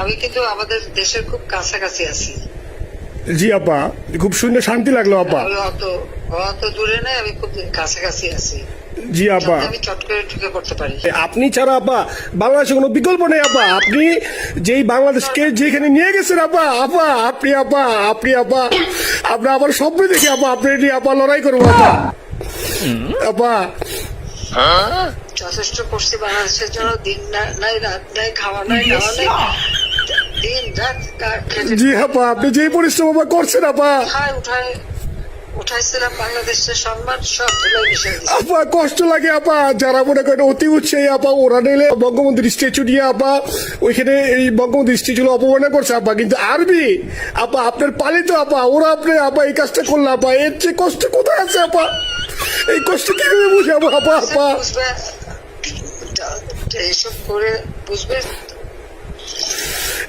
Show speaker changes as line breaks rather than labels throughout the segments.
আমি কিন্তু আমাদের দেশের খুব কাছাকাছি আছি।
জি আপা। খুব শুনে শান্তি লাগল আপা।
অত অত দূরে নাই আমি খুব কাছাকাছি আছি।
জি আপা।
আমি চট করে ঢুকে পড়তে পারি।
আপনি ছাড়া আপা বাংলাদেশে কোনো বিকল্প নেই আপা। আপনি যেই বাংলাদেশকে যেখানে নিয়ে গেছেন আপা আপা আপনি আপা আপনি আপা আমরা আবার স্বপ্নে দেখি আপা আপনি নিয়ে আপা লড়াই করব আপা। আপা।
যথেষ্ট করছি বাংলাদেশের জন্য দিন নাই রাত নাই খাওয়া নাই দাওয়া নাই। দিন রাত
জি আপা আপনি যেই পরিশ্রম আপা করছেন আপা।
উঠায় উঠায় উঠাইছিলাম বাংলাদেশের সম্মান সব ধুলোয় মিশে
আপা কষ্ট লাগে আপা। যারা মনে করেন অতি উৎসাহী আপা ওরা নিলে বঙ্গবন্ধুর স্ট্যাচু নিয়ে আপা ওইখানে এই বঙ্গবন্ধুর করছে আপা। কিন্তু আরবি আপা আপনার পালিত আপা ওরা আপনি আপা এই কাজটা করলে আপা এর চেয়ে কষ্ট কোথায় আছে আপা? এই কষ্ট কীভাবে বুঝাবো আপা? আপা
এইসব করে বুঝবে।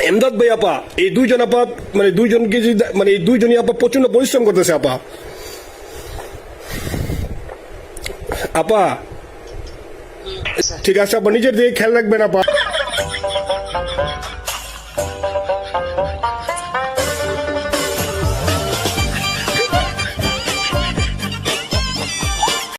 এমদাদ ভাই আপা এই দুইজন আপা মানে দুইজনকে মানে এই দুইজনই আপা প্রচণ্ড পরিশ্রম করতেছে আপা। আপা ঠিক আছে আপা নিজের দিকে খেয়াল রাখবেন আপা।